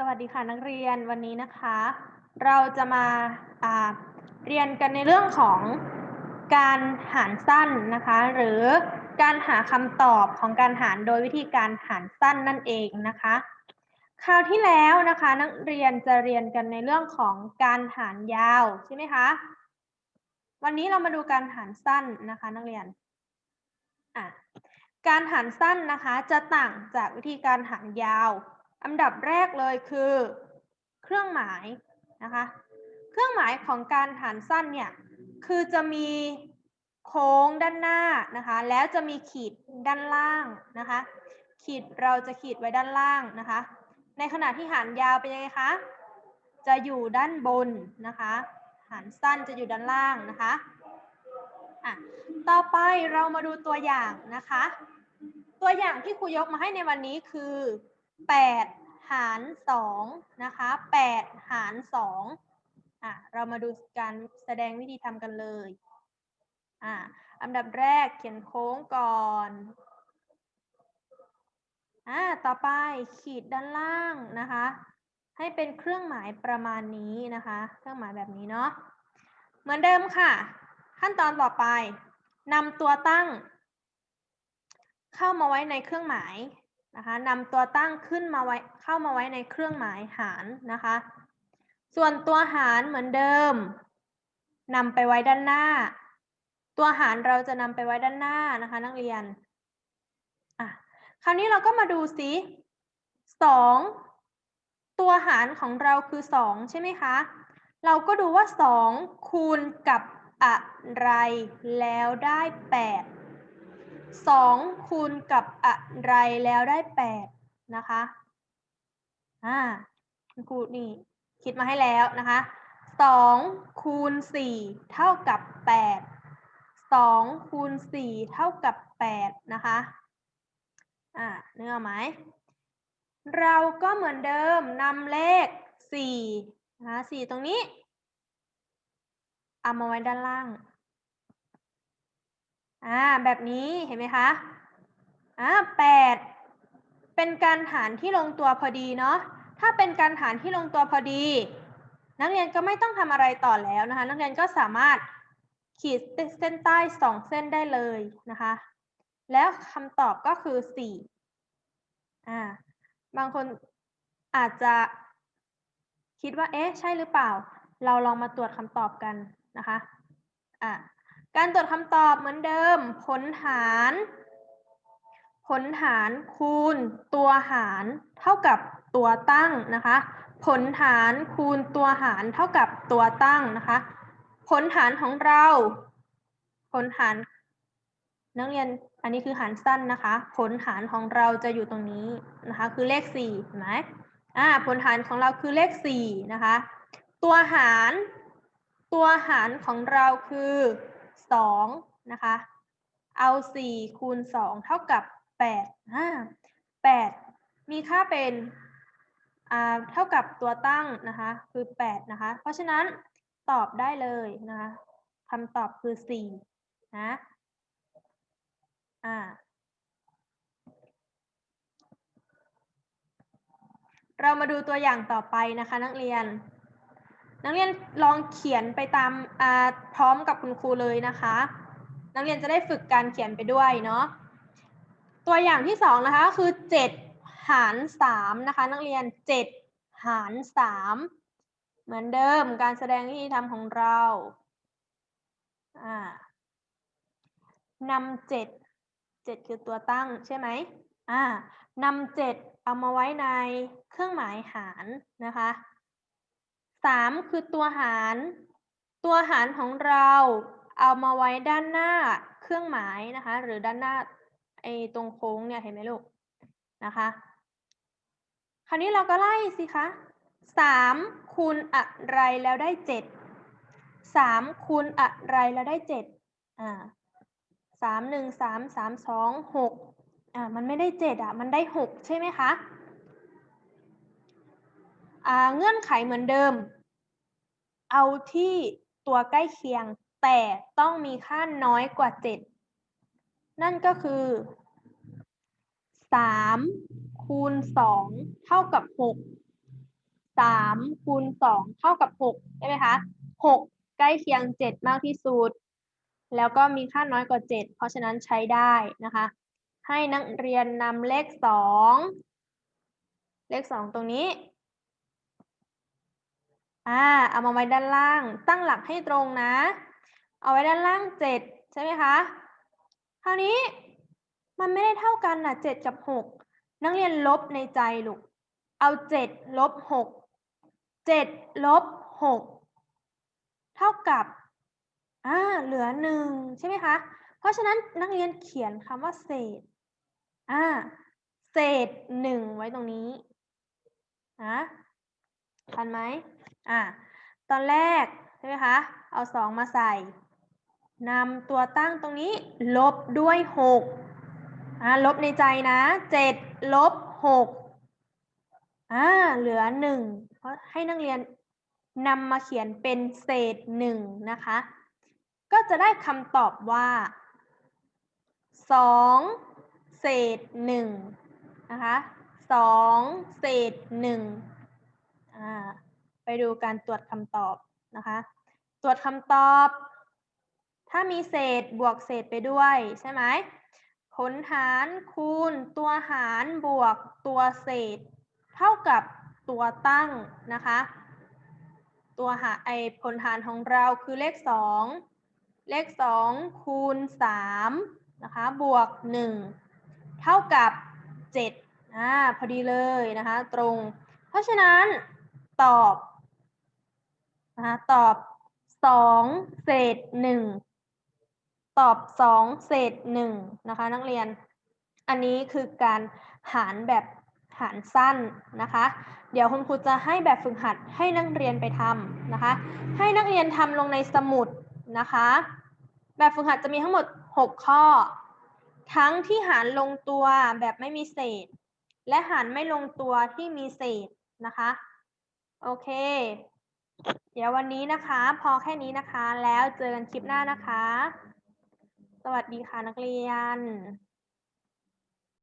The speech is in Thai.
สวัสดีค่ะนักเรียนวันนี้นะคะ เราจะมาาเรียนกันในเรื่องของการหารสั้นนะคะ หรือการหาคำตอบของการหารโดยวิธีการหารสั้นนั่นเองนะคะ คราวที่แล้วนะคะนักเรียนจะเรียนกันในเรื่องของการหารยาวใช่ไหมคะวันนี้เรามาดูการหารสั้นนะคะ นักเรียนการหารสั้นนะคะจะต่างจากวิธีการหารยาว อันดับแรกเลยคือ เครื่องหมายนะคะ เครื่องหมายของการหารสั้นเนี่ยคือจะมีโค้งด้านหน้านะคะ แล้วจะมีขีดด้านล่างนะคะ ขีดเราจะขีดไว้ด้านล่างนะคะ ในขณะที่หารยาวเป็นยังไงคะ จะอยู่ด้านบนนะคะ หารสั้นจะอยู่ด้านล่างนะคะอะต่อไปเรามาดูตัวอย่างนะคะ ตัวอย่างที่ครูยกมาให้ในวันนี้คือ 8 หาร2นะคะ8หาร2อะเรามาดูการแสดงวิธีทำกันเลยอะอันดับแรกเขียนโค้งก่อนอ่าต่อไปขีดด้านล่างนะคะ ให้เป็นเครื่องหมายประมาณนี้นะคะ เครื่องหมายแบบนี้เนาะเหมือนเดิมค่ะ ขั้นตอนต่อไปนำตัวตั้ง เข้ามาไว้ในเครื่องหมาย นะคะนำตัวตั้งขึ้นมาไว้เข้ามาไว้ในเครื่องหมายหารนะคะ ส่วนตัวหารเหมือนเดิมนำไปไว้ด้านหน้า ตัวหารเราจะนำไปไว้ด้านหน้านะคะ นักเรียนอะคราวนี้เราก็มาดูสิสองตัวหารของเราคือสองใช่ไหมคะ เราก็ดูว่าสองคูณกับอะไรแล้วได้แปด สองคูณกับอะไรแล้วได้แปดนะคะอ่าครูนี่คิดมาให้แล้วนะคะสองคูณสี่เท่ากับแปดสองคูณสี่เท่ากับแปดนะคะอ่าเนื้อไหม เราก็เหมือนเดิมนำเลขสี่นะคะสี่ตรงนี้เอามาไว้ด้านล่าง อ่าแบบนี้เห็นไหมคะอ่าแปดเป็นการหารที่ลงตัวพอดีเนาะถ้าเป็นการหารที่ลงตัวพอดี นักเรียนก็ไม่ต้องทำอะไรต่อแล้วนะคะ นักเรียนก็สามารถขีดเส้นใต้สองเส้นได้เลยนะคะ แล้วคำตอบก็คือสี่อ่าบางคนอาจจะคิดว่าเอ๊ะใช่หรือเปล่า เราลองมาตรวจคำตอบกันนะคะอ่า การตรวจคำตอบเหมือนเดิม ผลหาร ผลหารคูณตัวหารเท่ากับตัวตั้งนะคะ ผลหารคูณตัวหารเท่ากับตัวตั้งนะคะ ผลหารของเรา ผลหารนักเรียนอันนี้คือหารสั้นนะคะ ผลหารของเราจะอยู่ตรงนี้นะคะ คือเลขสี่เห็นไหมอ่าผลหารของเราคือเลขสี่นะคะ ตัวหาร ตัวหารของเราคือ สองนะคะ เอาสี่คูณสองเท่ากับแปดอ่าแปดมีค่าเป็นอ่าเท่ากับตัวตั้งนะคะ คือแปดนะคะ เพราะฉะนั้นตอบได้เลยนะคะคำตอบคือสี่นะ อ่าเรามาดูตัวอย่างต่อไปนะคะนักเรียน นักเรียนลองเขียนไปตามพร้อมกับคุณครูเลยนะคะ นักเรียนจะได้ฝึกการเขียนไปด้วยเนาะตัวอย่างที่สองนะคะคือเจ็ดหารสามนะคะ นักเรียนเจ็ดหารสามเหมือนเดิมการแสดงวิธีทำของเราอ่านำเจ็ดเจ็ดคือตัวตั้งใช่ไหมอ่านำเจ็ดเอามาไว้ในเครื่องหมายหารนะคะ สามคือตัวหาร ตัวหารของเราเอามาไว้ด้านหน้าเครื่องหมายนะคะ หรือด้านหน้าไอ้ตรงโค้งเนี่ยเห็นไหมลูกนะคะ คราวนี้เราก็ไล่สิคะสามคูณอะไรแล้วได้เจ็ดสามคูณอะไรแล้วได้เจ็ดอ่าสามหนึ่งสามสามสองหกอ่ามันไม่ได้เจ็ดอะมันได้หกใช่ไหมคะ เงื่อนไขเหมือนเดิม เอาที่ตัวใกล้เคียง แต่ต้องมีค่าน้อยกว่าเจ็ดนั่นก็คือสามคูณสองเท่ากับหกสามคูณสองเท่ากับหกใช่ไหมคะหกใกล้เคียงเจ็ดมากที่สุด แล้วก็มีค่าน้อยกว่าเจ็ดเพราะฉะนั้นใช้ได้นะคะ ให้นักเรียนนำเลขสองเลขสองตรงนี้ อ่าเอามาไว้ด้านล่าง ตั้งหลักให้ตรงนะ เอาไว้ด้านล่างเจ็ดใช่ไหมคะ คราวนี้มันไม่ได้เท่ากันนะเจ็ดกับหกนักเรียนลบในใจลูก เอาเจ็ดลบหกเจ็ดลบหกเท่ากับอ่าเหลือหนึ่งใช่ไหมคะ เพราะฉะนั้นนักเรียนเขียนคำว่าเศษอ่าเศษหนึ่งไว้ตรงนี้นะทันไหม อ่าตอนแรกใช่ไหมคะเอาสองมาใส่นำตัวตั้งตรงนี้ ลบด้วยหกอ่าลบในใจนะเจ็ดลบหกอ่าเหลือหนึ่งเพราะให้นักเรียนนำมาเขียนเป็นเศษหนึ่งนะคะ ก็จะได้คำตอบว่าสองเศษหนึ่งนะคะสองเศษหนึ่งอ่า ไปดูการตรวจคำตอบนะคะ ตรวจคำตอบ ถ้ามีเศษบวกเศษไปด้วยใช่ไหมผลหารคูณตัวหารบวกตัวเศษ เท่ากับตัวตั้งนะคะ ตัวหาไอผลหารของเราคือเลขสองเลขสองคูณสามนะคะบวกหนึ่งเท่ากับเจ็ดอ่าพอดีเลยนะคะ ตรง เพราะฉะนั้นตอบ นะคะตอบสองเศษหนึ่งตอบสองเศษหนึ่งนะคะ นักเรียน อันนี้คือการหารแบบหารสั้นนะคะ เดี๋ยวคุณครูจะให้แบบฝึกหัดให้นักเรียนไปทำนะคะ ให้นักเรียนทำลงในสมุดนะคะ แบบฝึกหัดจะมีทั้งหมด 6 ข้อ ทั้งที่หารลงตัวแบบไม่มีเศษ และหารไม่ลงตัวที่มีเศษนะคะ โอเค เดี๋ยววันนี้นะคะ พอแค่นี้นะคะ แล้วเจอกันคลิปหน้านะคะ สวัสดีค่ะนักเรียน